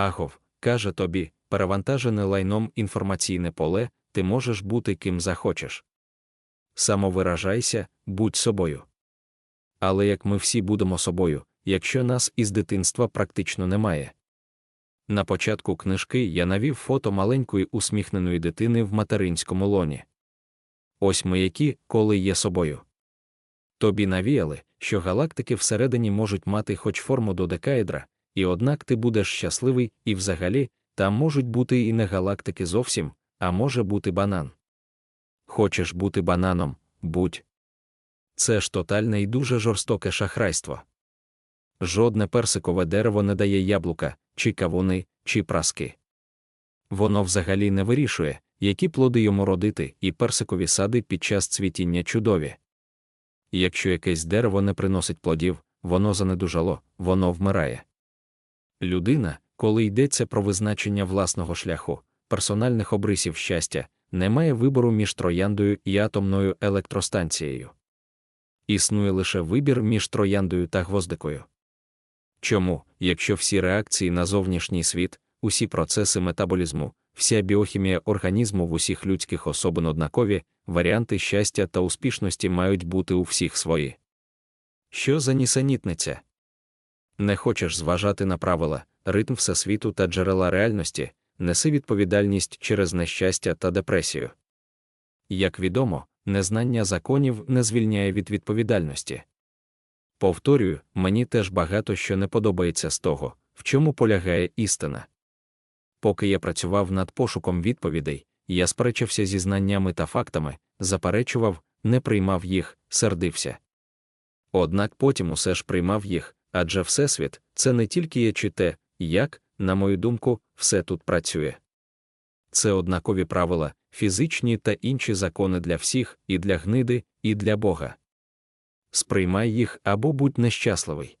Агов, каже тобі, перевантажене лайном інформаційне поле, ти можеш бути ким захочеш. Самовиражайся, будь собою. Але як ми всі будемо собою, якщо нас із дитинства практично немає. На початку книжки я навів фото маленької усміхненої дитини в материнському лоні. Ось ми які, коли є собою. Тобі навіяли, що галактики всередині можуть мати хоч форму додекаедра, і однак ти будеш щасливий, і взагалі, там можуть бути і не галактики зовсім, а може бути банан. Хочеш бути бананом, будь. Це ж тотальне і дуже жорстоке шахрайство. Жодне персикове дерево не дає яблука, чи кавуни, чи праски. Воно взагалі не вирішує, які плоди йому родити, і персикові сади під час цвітіння чудові. Якщо якесь дерево не приносить плодів, воно занедужало, воно вмирає. Людина, коли йдеться про визначення власного шляху, персональних обрисів щастя, не має вибору між трояндою і атомною електростанцією. Існує лише вибір між трояндою та гвоздикою. Чому, якщо всі реакції на зовнішній світ, усі процеси метаболізму, вся біохімія організму в усіх людських особин однакові, варіанти щастя та успішності мають бути у всіх свої? Що за нісенітниця? Не хочеш зважати на правила, ритм всесвіту та джерела реальності, неси відповідальність через нещастя та депресію. Як відомо, незнання законів не звільняє від відповідальності. Повторюю, мені теж багато що не подобається з того, в чому полягає істина. Поки я працював над пошуком відповідей, я сперечався зі знаннями та фактами, заперечував, не приймав їх, сердився. Однак потім усе ж приймав їх, адже Всесвіт це не тільки є чи те, як, на мою думку, все тут працює. Це однакові правила, фізичні та інші закони для всіх, і для гниди, і для Бога. Сприймай їх або будь нещасливий.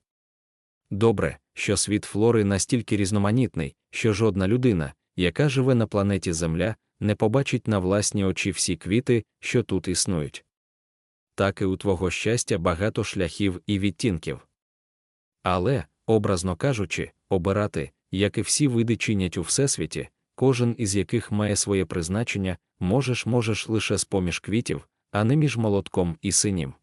Добре, що світ флори настільки різноманітний, що жодна людина, яка живе на планеті Земля, не побачить на власні очі всі квіти, що тут існують. Так і у твого щастя багато шляхів і відтінків. Але, образно кажучи, обирати, як і всі види чинять у всесвіті, кожен із яких має своє призначення, можеш можеш лише з поміж квітів, а не між молотком і синім.